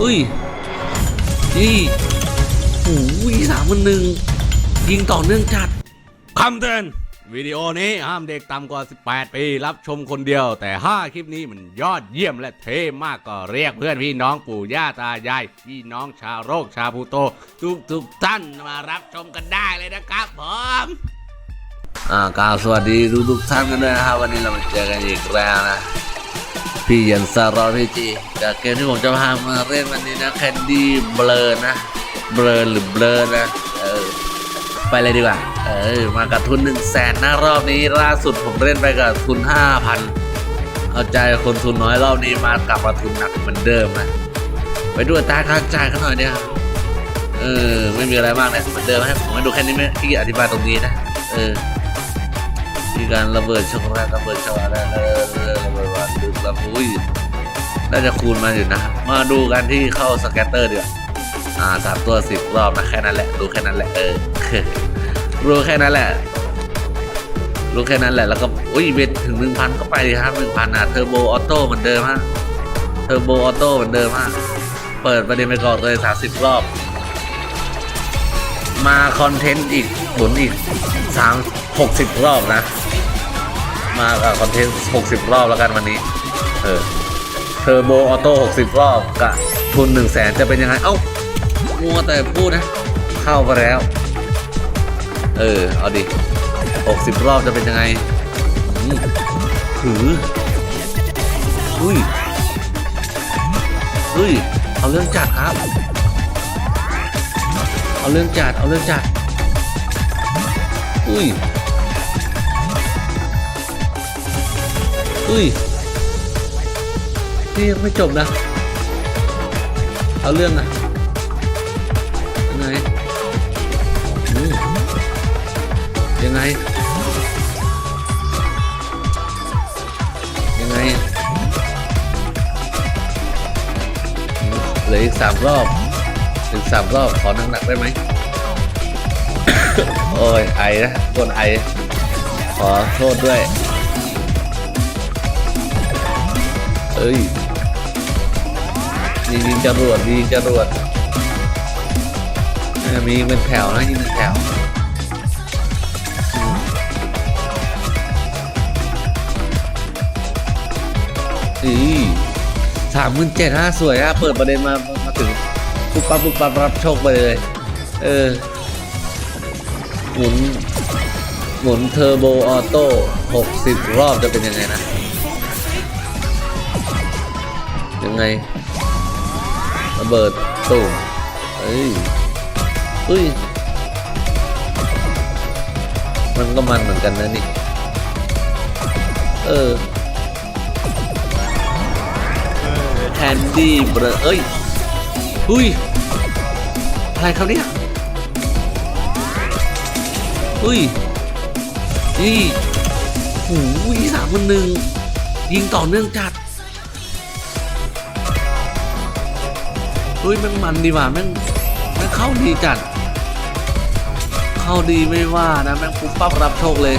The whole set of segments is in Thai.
อุ้ย นี่โอ้ยสามมันหนึ่ง ยิงต่อเนื่องจัดคำเตือนวิดีโอนี้ห้ามเด็กต่ำกว่า 18 ปี รับชมคนเดียว แต่ 5 คลิปนี้มันยอดเยี่ยมและเท่มากก็เรียกเพื่อนพี่น้องปู่ย่าตายาย พี่น้องชาวโรคชาวพูโต ทุกทุกๆท่านมารับชมกันได้เลยนะครับผมอ่ากล่าวสวัสดีทุกทุกๆท่านกันด้วยนะครับ วันนี้เรามาเจอกันอีกแล้วนะ พี่ยันซารอนพีจีจากเกมที่ผมจะพามาเล่นวันนี้นะแคนดี้เบลอนะเบลอหรือเบลอนะเออไปเลยดีกว่า เออ มากับทุนหนึ่งแสนนะรอบนี้ล่าสุดผมเล่นไปกับทุนห้าพันเอาใจคนทุนน้อยรอบนี้มากลับมาทุนหนักเหมือนเดิมนะไปดูอัตราการจ่ายเขาหน่อยเนี่ยครับเออ ไม่มีอะไรมากเลยเหมือนเดิมให้ผมให้ดูแค่นี้ไหมที่อธิบายตรงนี้นะ เออ มีการระเบิดช็อกโกแลตระเบิดช็อกโกแลตเออเออระเบิดวันดึกแล้วอุ้ยน่าจะคูณมาอยู่นะ มาดูกันที่เข้าสแกตเตอร์เดี๋ยวอ่าสามตัวสิบรอบนะแค่นั้นแหละรู้แค่นั้นแหละเออรู้แค่นั้นแหละรู้แค่นั้นแหละแล้วก็อุ้ยเบ็ดถึงหนึ่งพันก็ไปดิครับหนึ่งพันอะเทอร์โบออโต้เหมือนเดิมฮะเทอร์โบออโต้เหมือนเดิมฮะเปิดประเด็นไปก่อนเลยสามสิบรอบ มาคอนเทนต์อีกหมุนอีกสามหกสิบรอบนะ มาคอนเทนต์หกสิบรอบแล้วกันวันนี้ เออเทอร์โบออโต้หกสิบรอบกับทุนหนึ่งแสนจะเป็นยังไง เอ้า มัวแต่พูดนะ เข้าไปแล้ว เออ เอาดิหกสิบรอบจะเป็นยังไงหืออุ้ยอุ้ย เอาเรื่องจัดครับ เอาเรื่องจัดเอาเรื่องจัด อุ้ย อุ้ย นี่ยังไม่จบนะ เอาเรื่องอะยังไงยังไง ยังไงเหลืออีกสามรอบอีกสามรอบ ขอหนักๆได้ไหม โอ้ยไอนะคนไอ ขอโทษด้วยเอ้ยยิงยิงจรวดยิงจรวดมียิงเป็นแถวนะยิงเป็นแถวอือสามหมื่นเจ็ดฮะสวยฮะเปิดประเด็นมา มาถึงปุ๊บปั๊บปุ๊บปั๊บรับโชคไปเลย เออ มุน หมุนเทอร์โบออโต้60 รอบจะเป็นยังไงนะ ยังไง ระเบิดตุ่มเอ้ยอุ้ย มันก็มันเหมือนกันนะนี่ เออแคนดี้เบรเอ้ย อุ้ย อะไรครับเนี่ย อุ้ยนี่โอ้ยสามคนหนึ่งยิงต่อเนื่องจัดเฮ้ยแม่งมันดีว่ะแม่งแม่งเข้าดีจัด เข้าดีไม่ว่านะแม่งปุ๊บปั๊บรับโชคเลย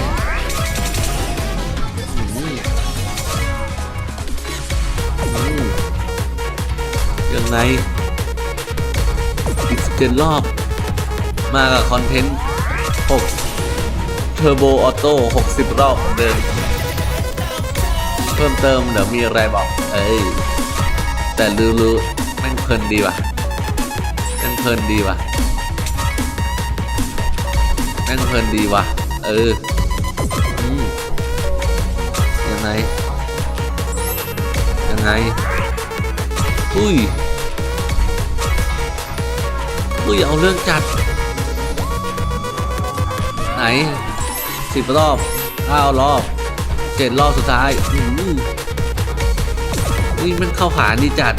ยังไงอีกเจ็ดรอบ มากับคอนเทนต์6เทอร์โบออโต้60 รอบเหมือนเดิมเพิ่มเติมเดี๋ยวมีอะไรบอก เอ้ย แต่รู้ๆแม่งเพลินดีว่ะแม่งเพลินดีว่ะแม่งเพลินดีว่ะ เออยังไง ยังไง อุ้ยอุ้ยเอาเรื่องจัดไหน สิบรอบเก้ารอบเจ็ดรอบสุดท้ายอืมอุ้ยมันเข้าขาดีจัด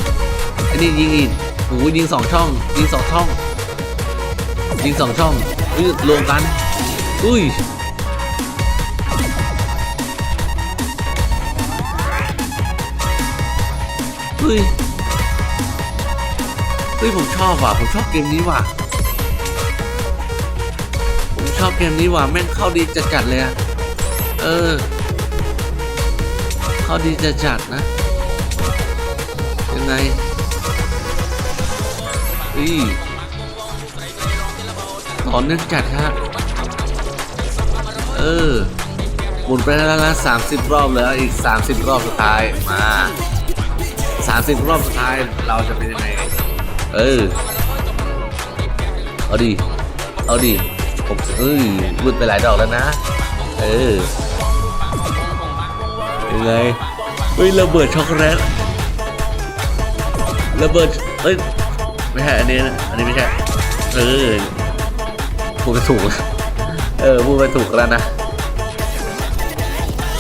อ้นี่ยิงอีกโอ้ยยิงสองช่อง ยิงสองช่อง ยิงสองช่องอุ้ยรวมกัน อุ้ยเฮ้ยเฮ้ยผมชอบว่ะ ผมชอบเกมนี้ว่ะ ชอบเกมนี้ว่ะแม่งเข้าดีจัดเลยอะเออ เข้าดีจัดนะ ยังไงนี่ต่อเนื่องจัดฮะเออหมุนไปแล้วละสามสิบรอบแล้วอีกสามสิบรอบสุดท้ายมาสามสิบรอบสุดท้ายเราจะเป็นยังไง เออ เอาดิเอาดิ ผมเอ้ยวุดไปหลายดอกแล้วนะ เออยังไงเฮ้ยระเบิดช็อกโกแลตระเบิดเฮ้ยไม่ใช่อันนี้นะอันนี้ไม่ใช่เออพูดไปถูกเออพูดไปถูกแล้วนะ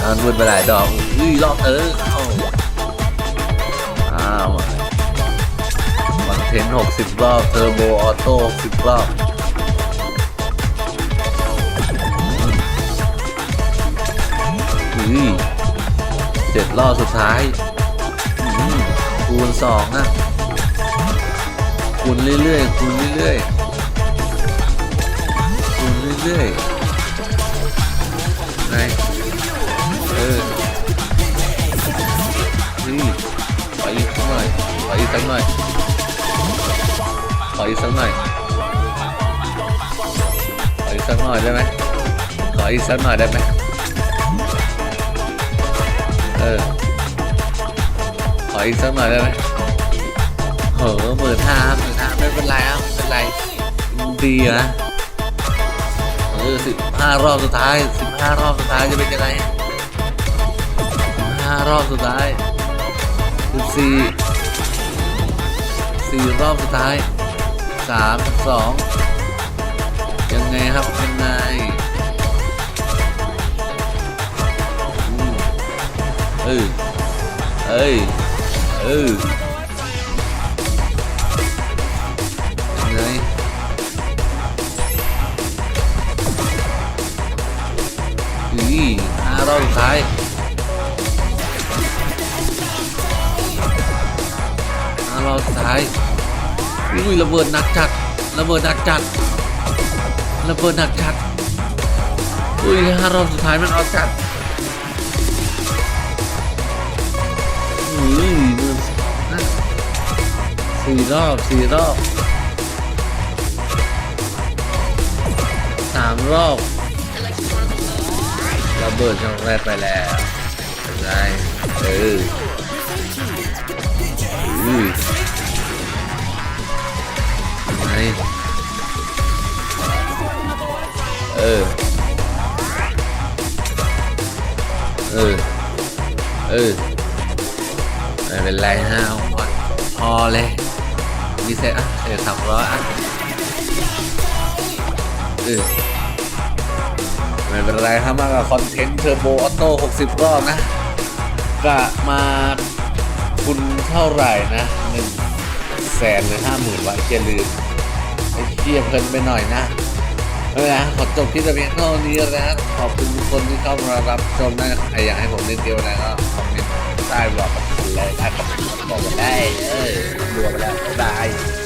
อันวุดไปหลายดอกอุ้ยรอบเอออ้าวคอนเทนต์หกสิบรอบเทอร์โบออโต้สิบรอบ เจ็ดรอบสุดท้ายคูณสองอะคูณเรื่อยๆคูณเรื่อยๆคูณเรื่อยๆไงเออนี่ขออีกสักหน่อยขออีกสักหน่อยขออีกสักหน่อยขออีกสักหน่อยได้ไหมขออีกสักหน่อยได้ไหม ออีกสักหน่อยได้ไหมเหอหมื่นห้าหมื่นห้าไม่เป็นไรครับไม่เป็นไร ดีนะเออสิบห้ารอบสุดท้ายสิบห้ารอบสุดท้ายจะเป็นยังไงห้ารอบสุดท้ายสิบสี่สี่รอบสุดท้ายสามสองยังไงครับยังไงเอ้ยเอ้ย เออยังไงอีห้ารอบสุดท้ายห้ารอบสุดท้ายอุ้ยระเบิดหนักจัดระเบิดหนักจัดระเบิดหนักจัดอุ้ยห้ารอบสุดท้ายมันเอาจัดอุ้ยมือนั่น สี่รอบสี่รอบสามรอบระเบิดช่องแรกไปแล้วเป็นไงเอออุ้ยเป็นไงเออ เออ เออไม่เป็นไรฮะพอเลย มีเซตอะเออสามร้อยอะเออไม่เป็นไรครับมากับคอนเทนต์เทอร์โบออโต้60 รอบนะกะมาคุณเท่าไหร่นะหนึ่งแสนหรือห้าหมื่นวะเจลืมไอ้เชี่ยเพลินไปหน่อยนะไม่เป็นไรขอจบคลิปแต่เพียงเท่านี้นะขอบคุณทุกคนที่เข้ามารับชมนะใครอยากให้ผมเล่นเดียวอะไรก็คอมเมนต์ใต้บอกกันเลยใต้คอมเมนต์บอกกันได้เออ รวมไปแล้วตาย